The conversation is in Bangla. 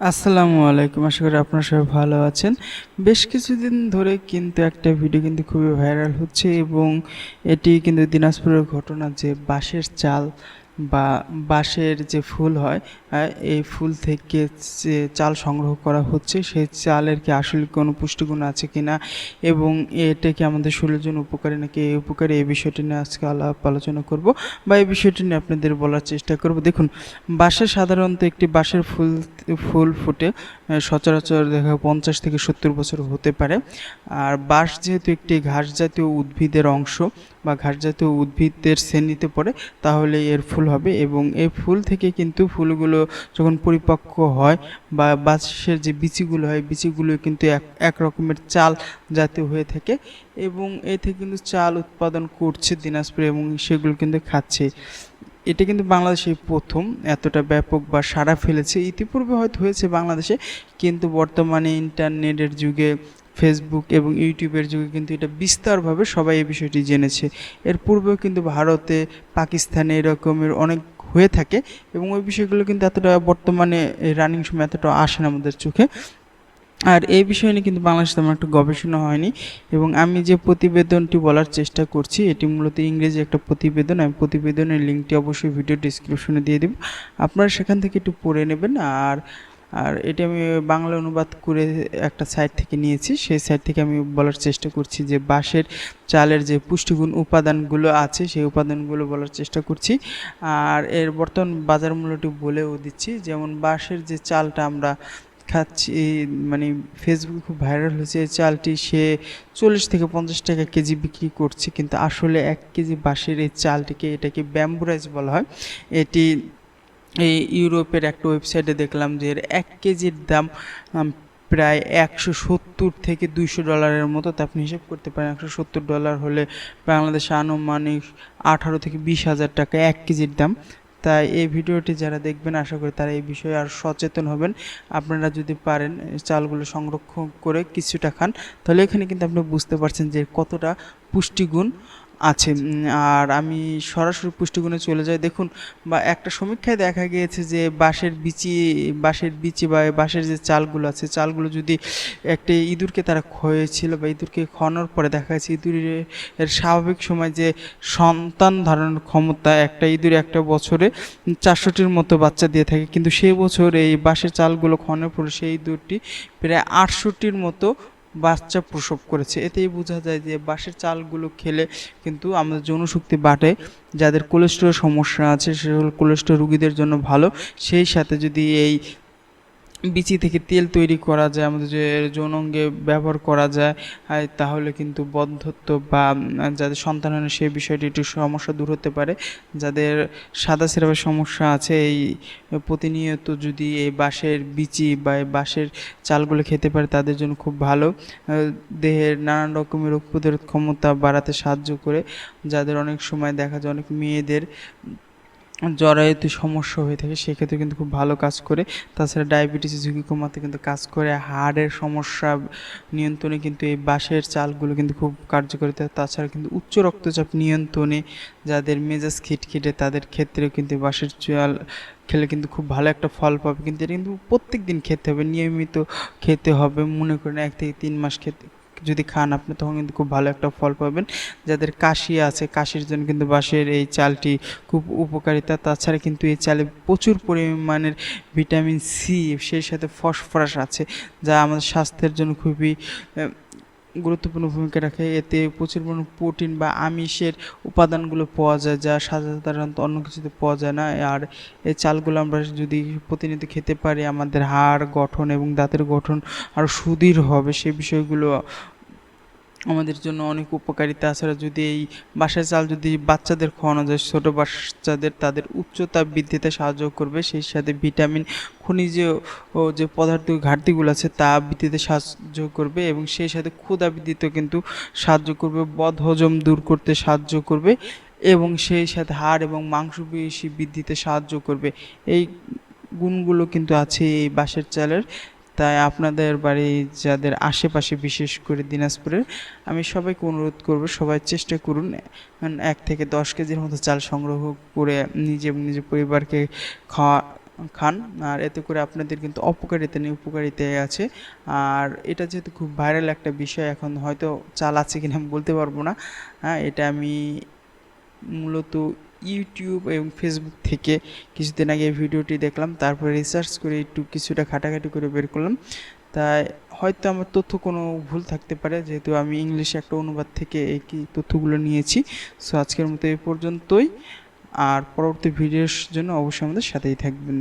আসসালামু আলাইকুম। আশা করি আপনারা সবাই ভালো আছেন। বেশ কিছুদিন ধরে কিন্তু একটা ভিডিও কিন্তু খুবই ভাইরাল হচ্ছে এবং এটি কিন্তু দিনাজপুরের ঘটনা যে বাঁশের চাল বা বাঁশের যে ফুল হয় এই ফুল থেকে যে চাল সংগ্রহ করা হচ্ছে সেই চালের কি আসলে কোনো পুষ্টিগুণ আছে কি না এবং এটা কি আমাদের শরীরের জন্য উপকারী নাকি এই উপকারী, এই বিষয়টি নিয়ে আজকে আলাপ আলোচনা করব বা এই বিষয়টি নিয়ে আপনাদের বলার চেষ্টা করব। দেখুন, বাঁশের সাধারণত একটি বাঁশের ফুল ফুল ফুটে সচরাচর দেখা পঞ্চাশ থেকে সত্তর বছর হতে পারে। আর বাঁশ যেহেতু একটি ঘাস জাতীয় উদ্ভিদের অংশ বা ঘাস জাতীয় উদ্ভিদের শ্রেণীতে পড়ে, তাহলে এর ফুল হবে এবং এই ফুল থেকে কিন্তু ফুলগুলো যখন পরিপক্ক হয় বা বাঁশের যে বিচিগুলো হয়, বিচিগুলো কিন্তু এক এক রকমের চাল জাতীয় হয়ে থাকে এবং এ থেকে কিন্তু চাল উৎপাদন করছে দিনাজপুর এবং সেগুলো কিন্তু খাচ্ছে। এটা কিন্তু বাংলাদেশে প্রথম। এতটা ব্যাপক বা সাড়া ফেলেছে। ইতিপূর্বে হয়তো হয়েছে বাংলাদেশে, কিন্তু বর্তমানে ইন্টারনেটের যুগে ফেসবুক এবং ইউটিউবের যুগে কিন্তু এটা বিস্তারভাবে সবাই এই বিষয়টি জেনেছে। এর পূর্বেও কিন্তু ভারতে, পাকিস্তানে এরকমের অনেক হয়ে থাকে এবং ওই বিষয়গুলো কিন্তু এতটা বর্তমানে রানিং সময় এতটা আসে না আমাদের চোখে। আর এই বিষয় নিয়ে কিন্তু বাংলাদেশে তেমন একটা গবেষণা হয়নি। এবং আমি যে প্রতিবেদনটি বলার চেষ্টা করছি, এটি মূলত ইংরেজি একটা প্রতিবেদন। আমি প্রতিবেদনের লিঙ্কটি অবশ্যই ভিডিও ডিসক্রিপশনে দিয়ে দেব। আপনারা সেখান থেকে একটু পড়ে নেবেন। আর আর এটা আমি বাংলা অনুবাদ করে একটা সাইট থেকে নিয়েছি। সেই সাইট থেকে আমি বলার চেষ্টা করছি যে বাঁশের চালের যে পুষ্টিগুণ উপাদানগুলো আছে, সেই উপাদানগুলো বলার চেষ্টা করছি। আর এর বর্তমান বাজার মূল্যটি বলেও দিচ্ছি। যেমন বাঁশের যে চালটা আমরা খাচ্ছি মানে ফেসবুকে খুব ভাইরাল হয়েছে, এই চালটি সে চল্লিশ থেকে পঞ্চাশ টাকা কেজি বিক্রি করছে, কিন্তু আসলে এক কেজি বাঁশের এই চালটিকে এটাকে ব্যাম্বু রাইস বলা হয়। এটি এই ইউরোপের একটা ওয়েবসাইটে দেখলাম যে এর এক কেজির দাম প্রায় একশো সত্তর থেকে দুইশো ডলারের মতো। তা আপনি হিসাব করতে পারেন, একশো সত্তর ডলার হলে বাংলাদেশে আনুমানিক আঠারো থেকে বিশ হাজার টাকা এক কেজির দাম। তাই এই ভিডিওটি যারা দেখবেন, আশা করি তারা এই বিষয়ে আর সচেতন হবেন। আপনারা যদি পারেন চালগুলো সংরক্ষণ করে কিছুটা খান, তাহলে এখানে কিন্তু আপনি বুঝতে পারছেন যে কতটা পুষ্টিগুণ আছে আর আমি সরাসরি পুষ্টিগুণে চলে যাই। দেখুন, বা একটা সমীক্ষায় দেখা গিয়েছে যে বাঁশের বিচি বাঁশের বিচি বা বাঁশের যে চালগুলো আছে, চালগুলো যদি একটা ইঁদুরকে তারা খয়েছিল বা ইঁদুরকে খাওয়ানোর পরে দেখা যাচ্ছে ইঁদুরের স্বাভাবিক সময় যে সন্তান ধারণের ক্ষমতা একটা ইঁদুর একটা বছরে চারশোটির মতো বাচ্চা দিয়ে থাকে। কিন্তু সেই বছর এই বাঁশের চালগুলো খাওয়ানোর পরে সেই ইঁদুরটি প্রায় আটষট্টির মতো বাচ্চা প্রসব করেছে। এতেই বোঝা যায় যে বাঁশের চালগুলো খেলে কিন্তু আমাদের যৌনশক্তি বাটে। যাদের কোলেস্ট্রল সমস্যা আছে সেগুলো কোলেস্ট্রল রুগীদের জন্য ভালো। সেই সাথে যদি এই বিচি থেকে তেল তৈরি করা যায়, আমাদের যে যৌনাঙ্গে ব্যবহার করা যায় তাহলে কিন্তু বন্ধত্ব বা যাদের সন্তান হয় সেই বিষয়টি একটু সমস্যা দূর হতে পারে। যাদের সাদা সিরাপের সমস্যা আছে, এই প্রতিনিয়ত যদি এই বাঁশের বিচি বা এই বাঁশের চালগুলো খেতে পারে, তাদের জন্য খুব ভালো। দেহের নানান রকমের রোগ প্রতিরোধ ক্ষমতা বাড়াতে সাহায্য করে। যাদের অনেক সময় দেখা যায়, অনেক মেয়েদের জরায়ুতে সমস্যা হয়ে থাকে, সেক্ষেত্রে কিন্তু খুব ভালো কাজ করে। তাছাড়া ডায়াবেটিসের ঝুঁকি কমাতে কিন্তু কাজ করে। হাড়ের সমস্যা নিয়ন্ত্রণে কিন্তু এই বাঁশের চালগুলো কিন্তু খুব কার্যকারিতা তাছাড়া কিন্তু উচ্চ রক্তচাপ নিয়ন্ত্রণে যাদের মেজাজ খিটখিটে, তাদের ক্ষেত্রেও কিন্তু বাঁশের চাল খেলে কিন্তু খুব ভালো একটা ফল পাবে। কিন্তু এটা কিন্তু প্রত্যেক দিন খেতে হবে, নিয়মিত খেতে হবে। মনে করেন এক থেকে তিন মাস খেতে যদি খান, আপনি তখন কিন্তু খুব ভালো একটা ফল পাবেন। যাদের কাশি আছে, কাশির জন্য কিন্তু বাঁশের এই চালটি খুব উপকারিতা। তাছাড়া কিন্তু এই চালে প্রচুর পরিমাণের ভিটামিন সি, সেই সাথে ফসফরাস আছে, যা আমাদের স্বাস্থ্যের জন্য খুবই গুরুত্বপূর্ণ ভূমিকা রাখে। এতে প্রচুর পরিমাণ প্রোটিন বা আমিষের উপাদানগুলো পাওয়া যায়, যা সাধারণত অন্য কিছুতে পাওয়া যায় না। আর এই চালগুলো আমরা যদি প্রতিনিয়ত খেতে পারি, আমাদের হাড় গঠন এবং দাঁতের গঠন আরও সুদৃঢ় হবে সেই বিষয়গুলো আমাদের জন্য অনেক উপকারী তাছাড়া যদি এই বাসায় চাল যদি বাচ্চাদের খাওয়ানো যায়, ছোটো বাচ্চাদের তাদের উচ্চতা বৃদ্ধিতে সাহায্য করবে, সেই সাথে ভিটামিন, খনিজ ও যে পদার্থ ঘাটতিগুলো আছে তা বৃদ্ধিতে সাহায্য করবে এবং সেই সাথে ক্ষুধা বৃদ্ধিতেও কিন্তু সাহায্য করবে, বদ হজম দূর করতে সাহায্য করবে এবং সেই সাথে হাড় এবং মাংসপেশি বৃদ্ধিতে সাহায্য করবে। এই গুণগুলো কিন্তু আছে এই বাঁশের চালের। তাই আপনাদের বাড়ি যাদের আশেপাশে বিশেষ করে দিনাজপুরের, আমি সবাইকে অনুরোধ করব সবাই চেষ্টা করুন এক থেকে দশ কেজির মতো চাল সংগ্রহ করে নিজে নিজের পরিবারকে খাওয়া, খান। আর এতে করে আপনাদের কিন্তু অপকারিতা নেই উপকারিতাই আছে। আর এটা যেহেতু খুব ভাইরাল একটা বিষয়, এখন হয়তো চাল আছে কিনা আমি বলতে পারব না। হ্যাঁ এটা আমি মূলত ইউটিউব এবং ফেসবুক থেকে কিছুদিন আগে ভিডিওটি দেখলাম, তারপরে রিসার্চ করে একটু কিছুটা ঘাটাঘাটি করে বের করলাম। তাই হয়তো আমার তথ্য কোনো ভুল থাকতে পারে, যেহেতু আমি ইংলিশে একটা অনুবাদ থেকে এই কি তথ্যগুলো নিয়েছি। সো আজকের মতো এই পর্যন্তই। আর পরবর্তী ভিডিওর জন্য অবশ্যই আমাদের সাথেই থাকবেন।